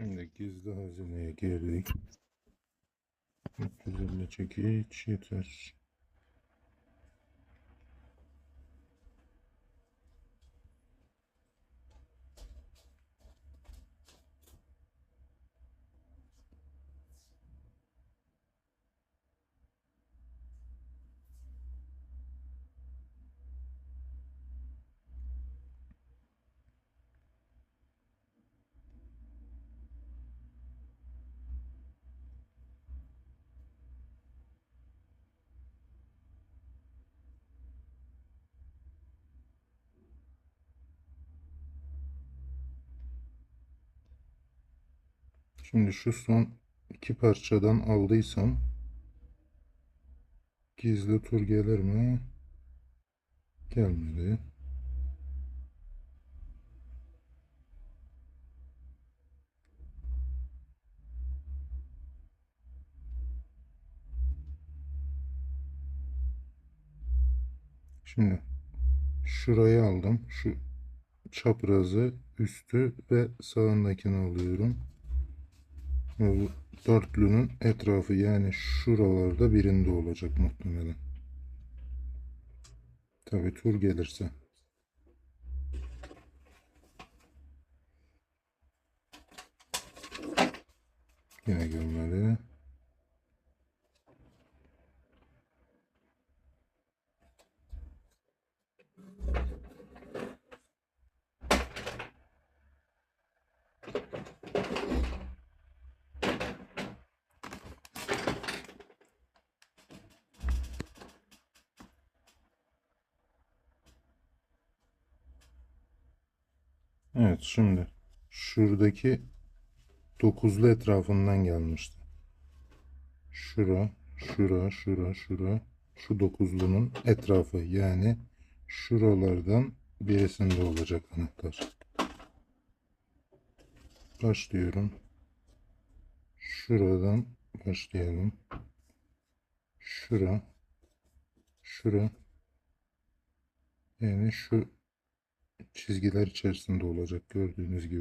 Şimdi gizli hazineye girdik. 350 çekiç yeter. Şimdi şu son iki parçadan aldıysam gizli tur gelir mi? Gelmedi. Şimdi şurayı aldım. Şu çaprazı, üstü ve sağındakini alıyorum. Dörtlünün etrafı yani şuralarda birinde olacak muhtemelen. Tabi tur gelirse. Yine gelmedi. Evet şimdi şuradaki dokuzlu etrafından gelmişti. Şura, şura, şura, şura. Şu dokuzlunun etrafı yani şuralardan birisinde olacak anahtar. Başlıyorum. Şuradan başlayalım. Şura, şura. Yani şu çizgiler içerisinde olacak gördüğünüz gibi.